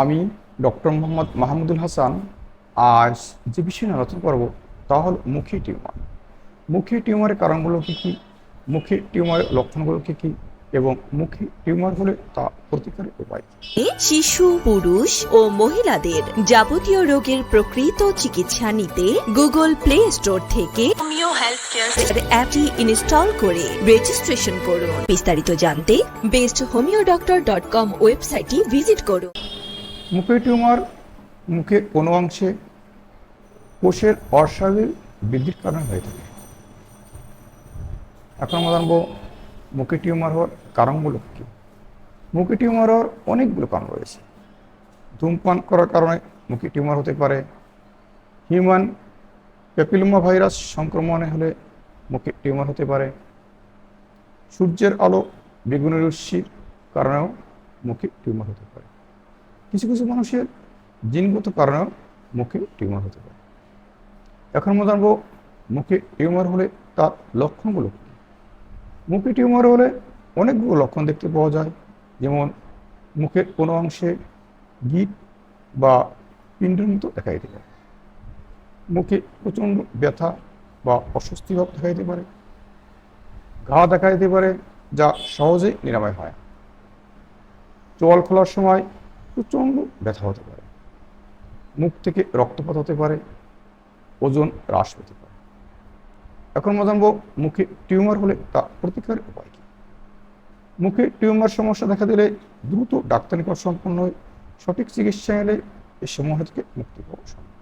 আমি ডক্টর মোহাম্মদ মাহমুদুল হাসান আজ যে বিষয় নিয়ে আলোচনা করব তা হল মুখী টিউমার। মুখী টিউমারের কারণগুলো কী? কী মুখী টিউমারের লক্ষণগুলো কী? কী এবং মুখী টিউমার হলে তা প্রতিকারের উপায় শিশু পুরুষ ও মহিলাদের যাবতীয় রোগের প্রকৃত চিকিৎসা নিতে গুগল প্লে স্টোর থেকে হোমিও হেলথ কেয়ার অ্যাপটি ইনস্টল করে রেজিস্ট্রেশন করুন। বিস্তারিত জানতে best homeo doctor dot com ওয়েবসাইটটি ভিজিট করুন। মুখের টিউমার, মুখে কোনো অংশে কোষের অস্বাভাবিক বৃদ্ধির কারণে হয়ে থাকে। এখন আমরা জানব মুখে টিউমার হওয়ার কারণগুলো কী? মুখে টিউমার হওয়ার অনেকগুলো কারণ রয়েছে। ধূমপান করার কারণে মুখে টিউমার হতে পারে। হিউম্যান প্যাপিলোমা ভাইরাস সংক্রমণে হলে মুখে টিউমার হতে পারে। সূর্যের আলো বেগুনের রশ্মির কারণেও মুখে টিউমার হতে পারে। কিছু কিছু মানুষের জিনগত কারণেও মুখে টিউমার হতে পারে। এখন আমরা জানব মুখে টিউমার হলে তার লক্ষণগুলো কী? মুখে টিউমার হলে অনেকগুলো লক্ষণ দেখতে পাওয়া যায়। যেমন মুখের কোনো অংশে গিট বা পিণ্ডের মতো দেখা দিতে পারে। মুখে প্রচণ্ড ব্যথা বা অস্বস্তি ভাব দেখা দিতে পারে। ঘা দেখা দিতে পারে, যা সহজেই নিরাময় হয়। চোয়াল খোলার সময় প্রচণ্ড ব্যথা হতে পারে। মুখ থেকে রক্তপাত হতে পারে, ওজন হ্রাস পেতে পারে। এখন আমরা জানব, মুখে টিউমার হলে তা প্রতিকার উপায় কী? মুখে টিউমার সমস্যা দেখা দিলে দ্রুত ডাক্তার নিকট সম্পন্ন হয়ে সঠিক চিকিৎসা এলে এই সমস্যা থেকে মুক্তি পাওয়া সম্ভব।